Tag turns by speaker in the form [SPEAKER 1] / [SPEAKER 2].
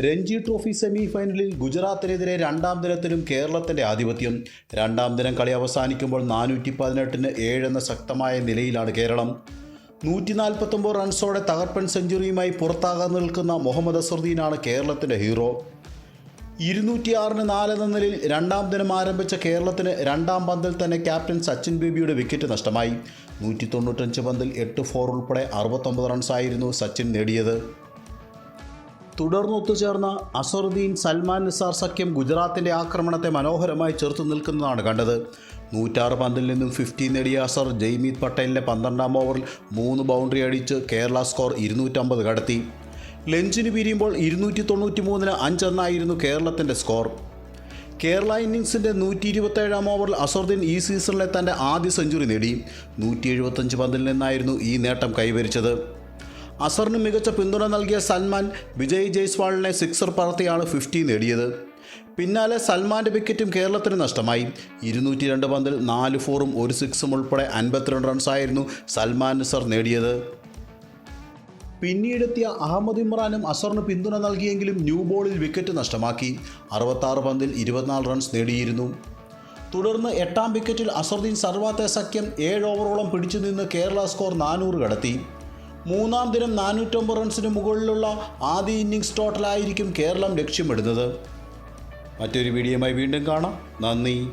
[SPEAKER 1] Ranji trophy semi ഫൈനലിൽ ഗുജറാത്തിനെതിരെ രണ്ടാം ദിനത്തിലും കേരളത്തിന്റെ ആധിപത്യം. രണ്ടാം ദിനം കളി അവസാനിക്കുമ്പോൾ നാനൂറ്റി പതിനെട്ടിന് ഏഴെന്ന ശക്തമായ നിലയിലാണ് കേരളം. നൂറ്റി നാൽപ്പത്തൊമ്പത് റൺസോടെ തകർപ്പൻ സെഞ്ചുറിയുമായി പുറത്താകാൻ നിൽക്കുന്ന മുഹമ്മദ് അസറുദ്ദീനാണ് കേരളത്തിന്റെ ഹീറോ. ഇരുന്നൂറ്റിയാറിന് നാല് എന്ന നിലയിൽ രണ്ടാം ദിനം ആരംഭിച്ച കേരളത്തിന് രണ്ടാം പന്തിൽ തന്നെ ക്യാപ്റ്റൻ സച്ചിൻ ബേബിയുടെ വിക്കറ്റ് നഷ്ടമായി. നൂറ്റി തൊണ്ണൂറ്റഞ്ച് പന്തിൽ എട്ട് ഫോർ ഉൾപ്പെടെ അറുപത്തൊമ്പത് റൺസായിരുന്നു സച്ചിൻ നേടിയത്. തുടർന്ന് ഒത്തുചേർന്ന അസറുദ്ദീൻ സൽമാൻ നിസാർ സഖ്യം ഗുജറാത്തിന്റെ ആക്രമണത്തെ മനോഹരമായി ചെറുത്തു നിൽക്കുന്നതാണ് കണ്ടത്. നൂറ്റാറ് പന്തിൽ നിന്നും ഫിഫ്റ്റി നേടിയ അസർ ജയ്മീത് പട്ടേലിന്റെ പന്ത്രണ്ടാം ഓവറിൽ മൂന്ന് ബൗണ്ടറി അടിച്ച് കേരള സ്കോർ ഇരുന്നൂറ്റമ്പത് കടത്തി. ലഞ്ചിന് പിരിയുമ്പോൾ ഇരുന്നൂറ്റി തൊണ്ണൂറ്റി മൂന്നിന് അഞ്ചെന്നായിരുന്നു കേരളത്തിന്റെ സ്കോർ. കേരള ഇന്നിങ്സിന്റെ നൂറ്റി ഇരുപത്തേഴാം ഓവറിൽ അസറുദ്ദീൻ ഈ സീസണിലെ തന്റെ ആദ്യ സെഞ്ചുറി നേടി. നൂറ്റി എഴുപത്തഞ്ച് പന്തിൽ നിന്നായിരുന്നു ഈ നേട്ടം കൈവരിച്ചത്. അസറിന് മികച്ച പിന്തുണ നൽകിയ സൽമാൻ വിജയ് ജയ്സ്വാളിനെ സിക്സർ പറത്തിയാണ് ഫിഫ്റ്റി നേടിയത്. പിന്നാലെ സൽമാന്റെ വിക്കറ്റും കേരളത്തിന് നഷ്ടമായി. ഇരുന്നൂറ്റി രണ്ട് പന്തിൽ നാല് ഫോറും ഒരു സിക്സും ഉൾപ്പെടെ അൻപത്തിരണ്ട് റൺസായിരുന്നു സൽമാൻ നിസർ നേടിയത്. പിന്നീടെത്തിയ അഹമ്മദ് ഇമ്രാനും അസറിന് പിന്തുണ നൽകിയെങ്കിലും ന്യൂ ബോളിൽ വിക്കറ്റ് നഷ്ടമാക്കി. അറുപത്താറ് പന്തിൽ ഇരുപത്തിനാല് റൺസ് നേടിയിരുന്നു. തുടർന്ന് എട്ടാം വിക്കറ്റിൽ അസറുദ്ദീൻ സർവാത്തെ സഖ്യം ഏഴ് ഓവറോളം പിടിച്ചു നിന്ന് കേരള സ്കോർ നാനൂറ് കടത്തി. മൂന്നാം ദിനം നാനൂറ്റമ്പത് റൺസിന് മുകളിലുള്ള ആദ്യ ഇന്നിങ്സ് ടോട്ടലായിരിക്കും കേരളം ലക്ഷ്യമിടുന്നത്. മറ്റൊരു വീഡിയോയുമായി വീണ്ടും കാണാം. നന്ദി.